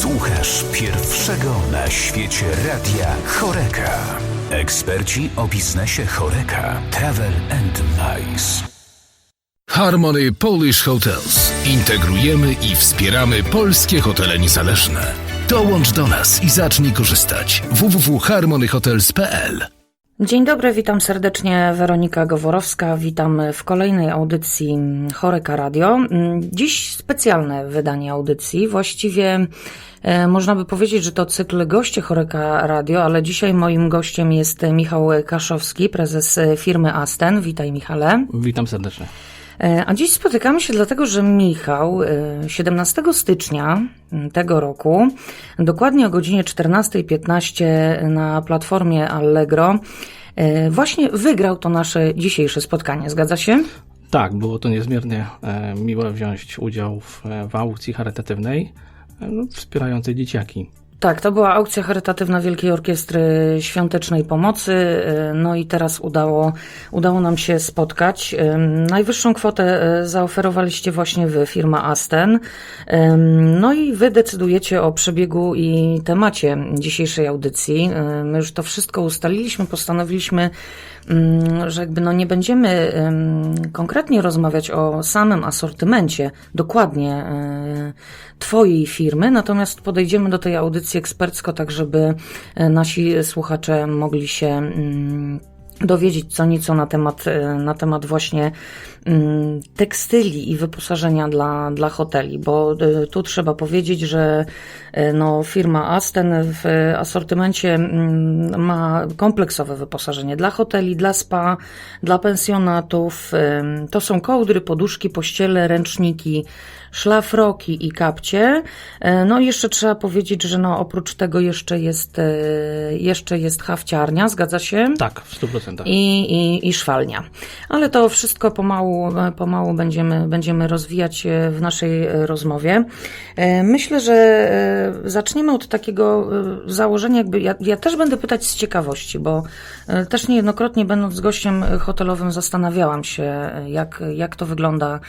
Słuchasz pierwszego na świecie radia Choreka. Eksperci o biznesie Choreka. Travel and Nice. Harmony Polish Hotels. Integrujemy i wspieramy polskie hotele niezależne. Dołącz do nas i zacznij korzystać. www.harmonyhotels.pl Dzień dobry, witam serdecznie. Weronika Goworowska. Witam w kolejnej audycji Choreka Radio. Dziś specjalne wydanie audycji. Właściwie e, można by powiedzieć, że to cykl goście Choreka Radio, ale dzisiaj moim gościem jest Michał Kaszowski, prezes firmy Asten. Witaj, Michale. Witam serdecznie. E, A dziś spotykamy się dlatego, że Michał e, 17 stycznia tego roku, dokładnie o godzinie 14.15 na platformie Allegro, e, właśnie wygrał to nasze dzisiejsze spotkanie. Zgadza się? Tak, było to niezmiernie e, miłe wziąć udział w, e, w aukcji charytatywnej e, no, wspierającej dzieciaki. Tak, to była aukcja charytatywna Wielkiej Orkiestry Świątecznej Pomocy. e, No i teraz udało, udało nam się spotkać. Em, Najwyższą kwotę e, zaoferowaliście właśnie wy, firma Asten. No i wy decydujecie o przebiegu i temacie dzisiejszej audycji. My już to wszystko ustaliliśmy, postanowiliśmy, że jakby no nie będziemy em, konkretnie rozmawiać o samym asortymencie, dokładnie e, Twojej firmy, natomiast podejdziemy do tej audycji ekspercko, tak żeby e, nasi słuchacze mogli się mm, dowiedzieć co nieco na temat, e, na temat właśnie mm, tekstyli i wyposażenia dla, dla hoteli, bo e, tu trzeba powiedzieć, że e, no, firma Asten w asortymencie mm, ma kompleksowe wyposażenie dla hoteli, dla spa, dla pensjonatów. Em, To są kołdry, poduszki, pościele, ręczniki, szlafroki i kapcie. No i jeszcze trzeba powiedzieć, że no oprócz tego jeszcze jest, jeszcze jest hawciarnia, zgadza się? Tak, w 100%. I, i, i szwalnia. Ale to wszystko pomału, pomału będziemy, będziemy rozwijać w naszej e, rozmowie. E, Myślę, że e, zaczniemy od takiego założenia, jakby ja, ja też będę pytać z ciekawości, bo też niejednokrotnie będąc gościem hotelowym zastanawiałam się, jak, jak to wygląda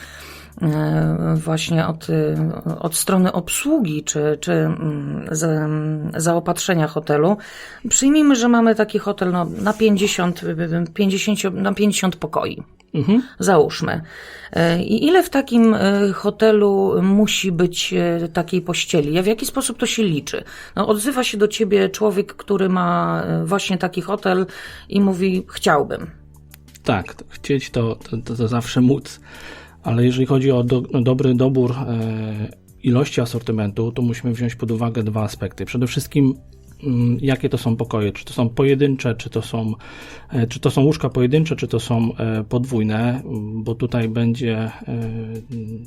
właśnie od, y, od strony obsługi czy, czy mm, mm, zaopatrzenia hotelu. Przyjmijmy, że mamy taki hotel no, na 50, y, 50, na 50 pokoi. Mhm. Załóżmy. E, I ile w takim e, hotelu musi być e, takiej pościeli? W jaki sposób to się liczy? No, odzywa się do ciebie człowiek, który ma e, właśnie taki hotel i mówi: Chciałbym. Tak, chcieć to, to, to zawsze móc, ale jeżeli chodzi o do, dobry dobór e, ilości asortymentu, to musimy wziąć pod uwagę dwa aspekty. Przede wszystkim mm, jakie to są pokoje, czy to są pojedyncze, czy to są, e, czy to są łóżka pojedyncze, czy to są e, podwójne, bo tutaj będzie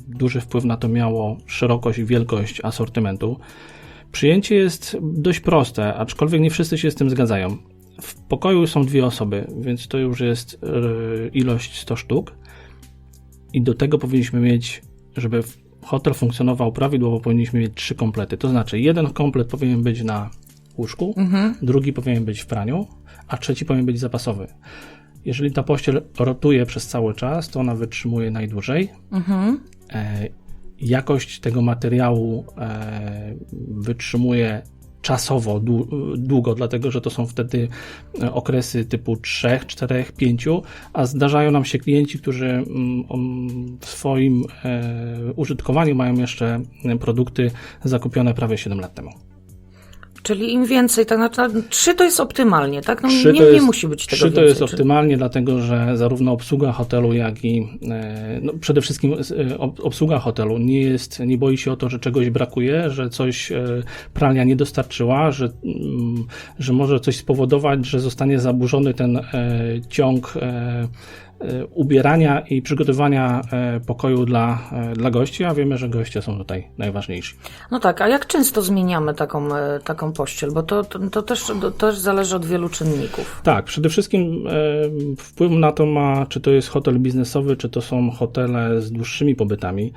duży wpływ na to miało szerokość i wielkość asortymentu. Przyjęcie jest dość proste, aczkolwiek nie wszyscy się z tym zgadzają. W pokoju są dwie osoby, więc to już jest ilość 100 sztuk. I do tego powinniśmy mieć, żeby hotel funkcjonował prawidłowo, powinniśmy mieć trzy komplety. To znaczy, jeden komplet powinien być na łóżku, drugi powinien być w praniu, a trzeci powinien być zapasowy. Jeżeli ta pościel rotuje przez cały czas, to ona wytrzymuje najdłużej. E, jakość tego materiału e, wytrzymuje czasowo dłu- długo, dlatego że to są wtedy e, okresy typu 3, 4, 5, a zdarzają nam się klienci, którzy mm, w swoim e, użytkowaniu mają jeszcze produkty zakupione prawie 7 lat temu. Czyli im więcej, tak naprawdę trzy to jest optymalnie, tak? No, nie, to nie jest- musi być tego Trzy to jest czy- optymalnie, dlatego że zarówno obsługa hotelu, jak i e, no, przede wszystkim e, ob- obsługa hotelu nie jest, nie boi się o to, że czegoś brakuje, że coś e, pralnia nie dostarczyła, że, mm, że może coś spowodować, że zostanie zaburzony ten ciąg ubierania i przygotowania e, pokoju dla, e, dla gości, a wiemy, że goście są tutaj najważniejsi. No tak, a jak często zmieniamy taką, e, taką pościel? Bo to, to, to, też, to też zależy od wielu czynników. Tak, przede wszystkim e, wpływ na to ma, czy to jest hotel biznesowy, czy to są hotele z dłuższymi pobytami.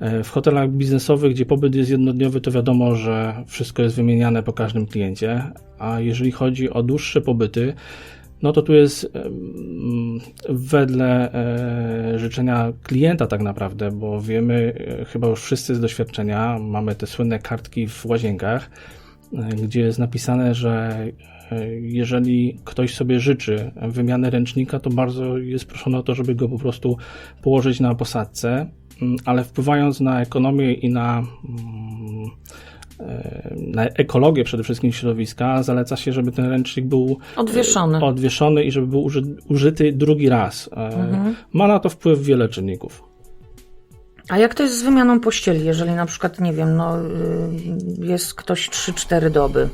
E, W hotelach biznesowych, gdzie pobyt jest jednodniowy, to wiadomo, że wszystko jest wymieniane po każdym kliencie, a jeżeli chodzi o dłuższe pobyty, no to tu jest wedle e, życzenia klienta tak naprawdę, bo wiemy e, chyba już wszyscy z doświadczenia, mamy te słynne kartki w łazienkach, e, gdzie jest napisane, że jeżeli ktoś sobie życzy wymiany ręcznika, to bardzo jest proszone o to, żeby go po prostu położyć na posadce, ale wpływając na ekonomię i na na ekologię przede wszystkim środowiska, zaleca się, żeby ten ręcznik był Odwieszony. odwieszony i żeby był uży, użyty drugi raz. E, Ma na to wpływ wiele czynników. A jak to jest z wymianą pościeli, jeżeli na przykład, nie wiem, no, y, jest ktoś 3-4 doby?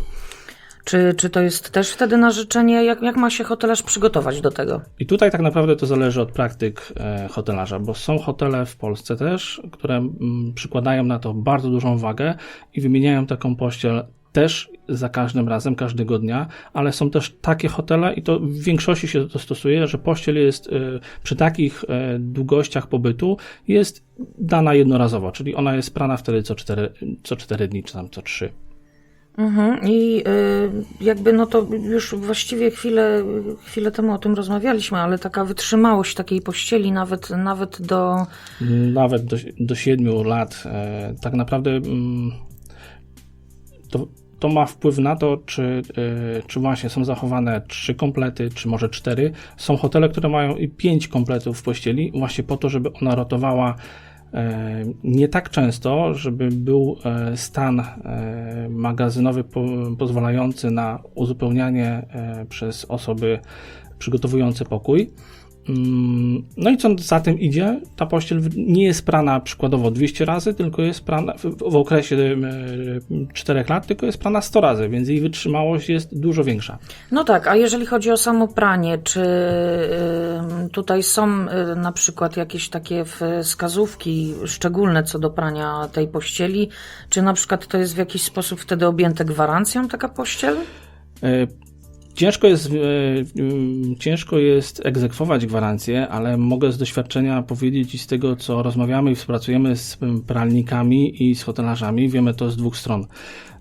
Czy, czy to jest też wtedy na życzenie? Jak, jak ma się hotelarz przygotować do tego? I tutaj tak naprawdę to zależy od praktyk e, hotelarza, bo są hotele w Polsce też, które mm, przykładają na to bardzo dużą wagę i wymieniają taką pościel też za każdym razem, każdego dnia, ale są też takie hotele i to w większości się to stosuje, że pościel jest e, przy takich e, długościach pobytu jest dana jednorazowo, czyli ona jest prana wtedy co 4, co 4 dni, czy tam co 3. Mhm. I y, jakby, no to już właściwie chwilę, chwilę temu o tym rozmawialiśmy, ale taka wytrzymałość takiej pościeli nawet, nawet do... nawet do, do 7 lat, e, tak naprawdę mm, to, to ma wpływ na to, czy, e, czy właśnie są zachowane trzy komplety, czy może cztery. Są hotele, które mają i pięć kompletów w pościeli, właśnie po to, żeby ona rotowała nie tak często, żeby był e, stan e, magazynowy po, pozwalający na uzupełnianie e, przez osoby przygotowujące pokój. Mm, No i co za tym idzie, ta pościel nie jest prana przykładowo 200 razy, tylko jest prana w, okresie e, 4 lat, tylko jest prana 100 razy, więc jej wytrzymałość jest dużo większa. No tak, a jeżeli chodzi o samo pranie, czy tutaj są y, na przykład jakieś takie wskazówki szczególne co do prania tej pościeli? Czy na przykład to jest w jakiś sposób wtedy objęte gwarancją taka pościel? Ciężko jest, e, mm, ciężko jest egzekwować gwarancję, ale mogę z doświadczenia powiedzieć i z tego, co rozmawiamy i współpracujemy z pralnikami i z hotelarzami, wiemy to z dwóch stron.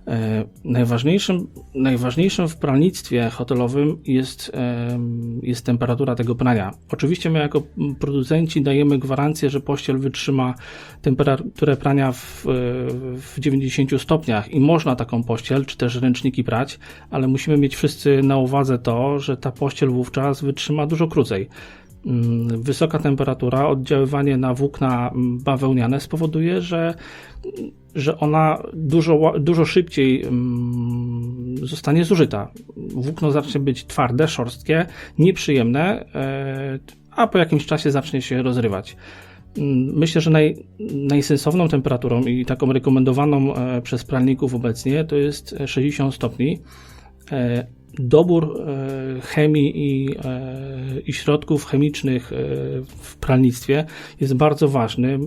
E, Najważniejszym, najważniejszym w pralnictwie hotelowym jest, jest temperatura tego prania. Oczywiście my jako producenci dajemy gwarancję, że pościel wytrzyma temperaturę prania w, w 90 stopniach i można taką pościel, czy też ręczniki prać, ale musimy mieć wszyscy na uwadze to, że ta pościel wówczas wytrzyma dużo krócej. Mm, Wysoka temperatura, oddziaływanie na włókna bawełniane spowoduje, że, że ona dużo, dużo szybciej mm, zostanie zużyta. Włókno zacznie być twarde, szorstkie, nieprzyjemne, e, a po jakimś czasie zacznie się rozrywać. Mm, Myślę, że naj, najsensowną temperaturą i taką rekomendowaną e, przez pralników obecnie to jest 60 stopni. Dobór e, chemii i, e, i środków chemicznych e, w pralnictwie jest bardzo ważny.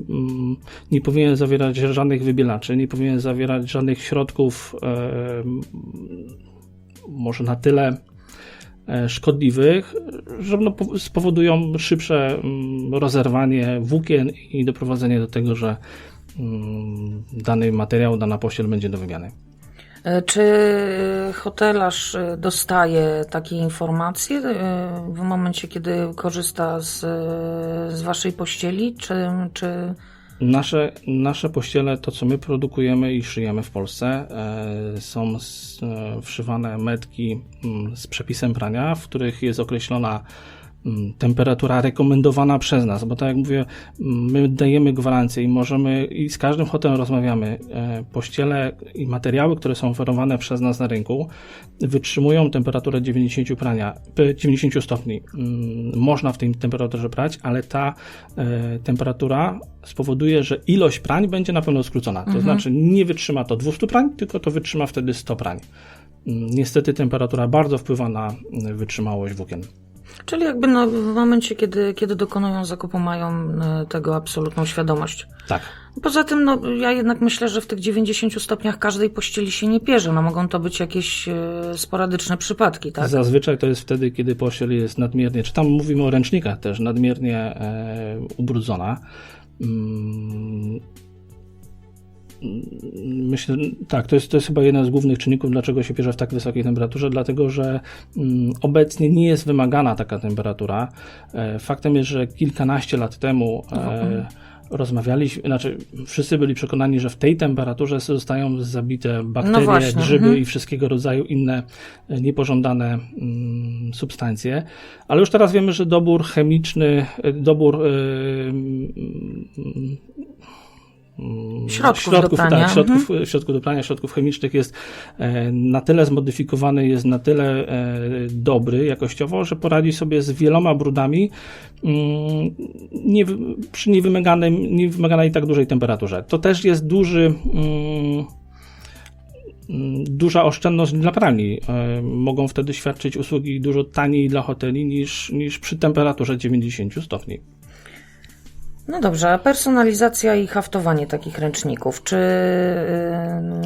Nie powinien zawierać żadnych wybielaczy, nie powinien zawierać żadnych środków, może na tyle szkodliwych, że no, po- spowodują szybsze rozerwanie włókien i doprowadzenie do tego, że dany materiał, dana pościel będzie do wymiany. E, Czy hotelarz e, dostaje takie informacje e, w momencie, kiedy korzysta z, e, z waszej pościeli? Czy, czy Nasze, nasze pościele, to co my produkujemy i szyjemy w Polsce, e, są e, wszywane metki mm, z przepisem prania, w których jest określona temperatura rekomendowana przez nas, bo tak jak mówię, mm, my dajemy gwarancję i możemy, i z każdym hotelem rozmawiamy, e, pościele i materiały, które są oferowane przez nas na rynku, wytrzymują temperaturę 90 prania, p- 90 stopni. Mm, Można w tej temperaturze prać, ale ta e, temperatura spowoduje, że ilość prań będzie na pewno skrócona. To znaczy nie wytrzyma to 200 prań, tylko to wytrzyma wtedy 100 prań. Mm, Niestety temperatura bardzo wpływa na mm, wytrzymałość włókien. Czyli jakby w momencie, kiedy, kiedy dokonują zakupu, mają e, tego absolutną świadomość. Tak. Poza tym, no, ja jednak myślę, że w tych 90 stopniach każdej pościeli się nie pierze. No, mogą to być jakieś e, sporadyczne przypadki, tak? Zazwyczaj to jest wtedy, kiedy pościel jest nadmiernie, czy tam mówimy o ręcznikach też, nadmiernie e, ubrudzona. Mm, Myślę, tak, to jest, to jest chyba jeden z głównych czynników, dlaczego się pierze w tak wysokiej temperaturze, dlatego że mm, obecnie nie jest wymagana taka temperatura. E, faktem jest, że kilkanaście lat temu e, rozmawialiśmy, znaczy wszyscy byli przekonani, że w tej temperaturze zostają zabite bakterie, właśnie, grzyby mhm. i wszystkiego rodzaju inne e, niepożądane mm, substancje. Ale już teraz wiemy, że dobór chemiczny, dobór e, mm, Środków do prania, tak, środków, środków do prania, środków chemicznych jest e, na tyle zmodyfikowany, jest na tyle e, dobry jakościowo, że poradzi sobie z wieloma brudami mm, nie, przy niewymaganym, niewymaganej tak dużej temperaturze. To też jest duży mm, duża oszczędność dla pralni. E, Mogą wtedy świadczyć usługi dużo taniej dla hoteli niż, niż przy temperaturze 90 stopni. No dobrze, a personalizacja i haftowanie takich ręczników, czy...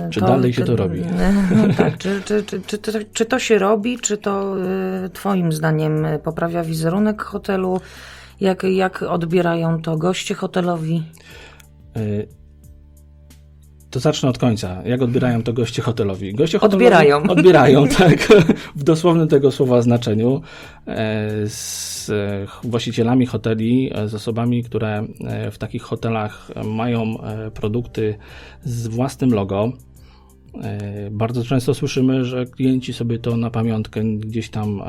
yy, Czy dalej się to robi? No tak, czy, czy, czy, czy, to, czy to się robi, czy to yy, twoim zdaniem poprawia wizerunek hotelu? Jak, jak odbierają to goście hotelowi? To zacznę od końca. Jak odbierają to goście hotelowi? Goście hotelowi Odbierają. Odbierają, tak. W dosłownym tego słowa znaczeniu. e, Z e, właścicielami hoteli, e, z osobami, które w takich hotelach mają produkty z własnym logo. E, Bardzo często słyszymy, że klienci sobie to na pamiątkę gdzieś tam e,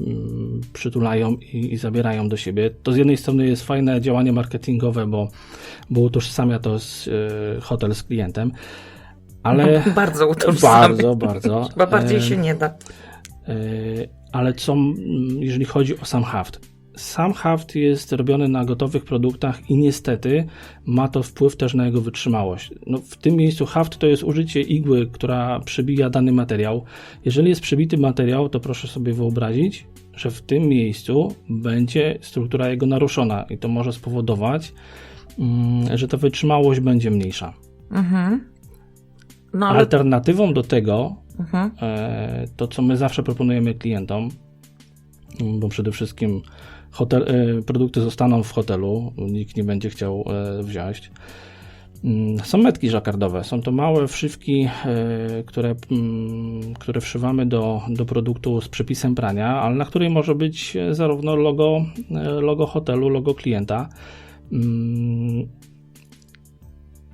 mm, przytulają i, i zabierają do siebie. To z jednej strony jest fajne działanie marketingowe, bo, bo utożsamia to z, e, hotel z klientem, ale Bardzo utożsamia. bardzo, bardzo. Chyba bardziej się nie da. Ale co, mm, jeżeli chodzi o sam haft? Sam haft jest robiony na gotowych produktach i niestety ma to wpływ też na jego wytrzymałość. No, w tym miejscu haft to jest użycie igły, która przebija dany materiał. Jeżeli jest przebity materiał, to proszę sobie wyobrazić, że w tym miejscu będzie struktura jego naruszona i to może spowodować, mm, że ta wytrzymałość będzie mniejsza. No ale... Alternatywą do tego Mhm. e, to, co my zawsze proponujemy klientom, bo przede wszystkim hotel, e, produkty zostaną w hotelu, nikt nie będzie chciał e, wziąć. Mm, Są metki żakardowe. Są to małe wszywki, e, które, mm, które wszywamy do, do produktu z przepisem prania, ale na której może być zarówno logo, logo hotelu, logo klienta.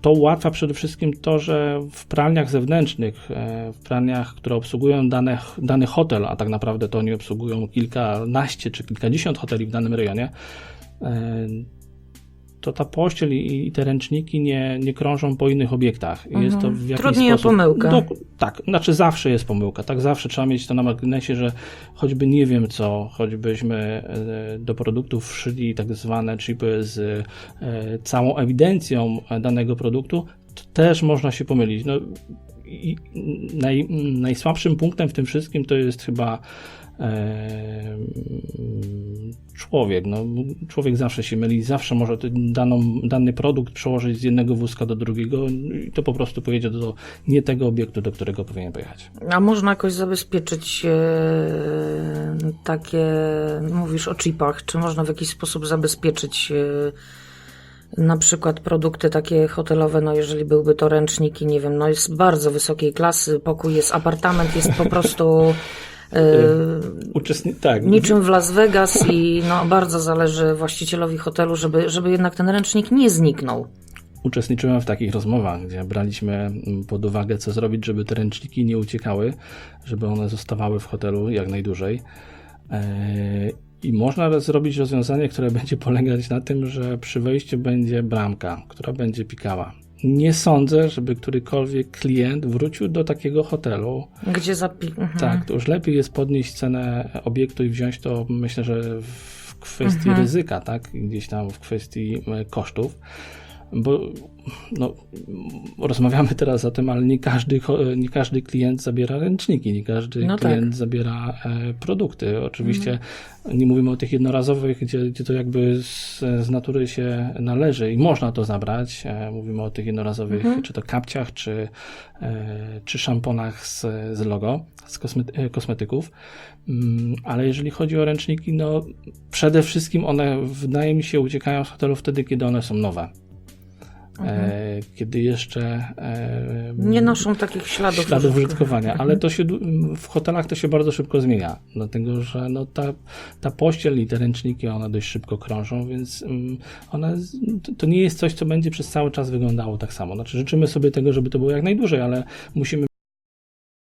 To ułatwia przede wszystkim to, że w pralniach zewnętrznych, e, w pralniach, które obsługują dane, dany hotel, a tak naprawdę to oni obsługują kilkanaście czy kilkadziesiąt hoteli w danym rejonie, e, to ta pościel i, i te ręczniki nie, nie krążą po innych obiektach. I Jest to w jakiś Trudniej o sposób, pomyłkę. Dok- tak, znaczy zawsze jest pomyłka. Tak, zawsze trzeba mieć to na marginesie, że choćby nie wiem co, choćbyśmy e, do produktów wszyli tak zwane chipy z e, całą ewidencją danego produktu, to też można się pomylić. No, i naj, najsłabszym punktem w tym wszystkim to jest chyba człowiek. No, człowiek zawsze się myli, zawsze może ten daną, dany produkt przełożyć z jednego wózka do drugiego i to po prostu pojedzie do nie tego obiektu, do którego powinien pojechać. A można jakoś zabezpieczyć e, takie, mówisz o chipach, czy można w jakiś sposób zabezpieczyć e, na przykład produkty takie hotelowe, no jeżeli byłby to ręcznik i nie wiem, no jest bardzo wysokiej klasy, pokój jest, apartament jest po prostu Uczestni- tak, niczym w Las Vegas i no bardzo zależy właścicielowi hotelu, żeby, żeby jednak ten ręcznik nie zniknął. Uczestniczyłem w takich rozmowach, gdzie braliśmy mm, pod uwagę, co zrobić, żeby te ręczniki nie uciekały, żeby one zostawały w hotelu jak najdłużej. Eee, I można zrobić rozwiązanie, które będzie polegać na tym, że przy wejściu będzie bramka, która będzie pikała. Nie sądzę, żeby którykolwiek klient wrócił do takiego hotelu. Gdzie zapi... Mhm. Tak, to już lepiej jest podnieść cenę obiektu i wziąć to, myślę, że w kwestii Mhm. ryzyka, tak, gdzieś tam w kwestii e, kosztów. Bo no, rozmawiamy teraz o tym, ale nie każdy, nie każdy klient zabiera ręczniki, nie każdy No tak. klient zabiera e, produkty. Oczywiście nie mówimy o tych jednorazowych, gdzie, gdzie to jakby z, z natury się należy i można to zabrać. E, mówimy o tych jednorazowych, czy to kapciach, czy, e, czy szamponach z, z logo, z kosmety, kosmetyków. Mm, Ale jeżeli chodzi o ręczniki, no przede wszystkim one, wydaje mi się, uciekają z hotelu wtedy, kiedy one są nowe. E, kiedy jeszcze e, Nie noszą takich śladów, śladów użytkowania, ale to się w hotelach to się bardzo szybko zmienia, dlatego że no ta, ta pościel i te ręczniki one dość szybko krążą, więc mm, one, to nie jest coś, co będzie przez cały czas wyglądało tak samo. Znaczy życzymy sobie tego, żeby to było jak najdłużej, ale musimy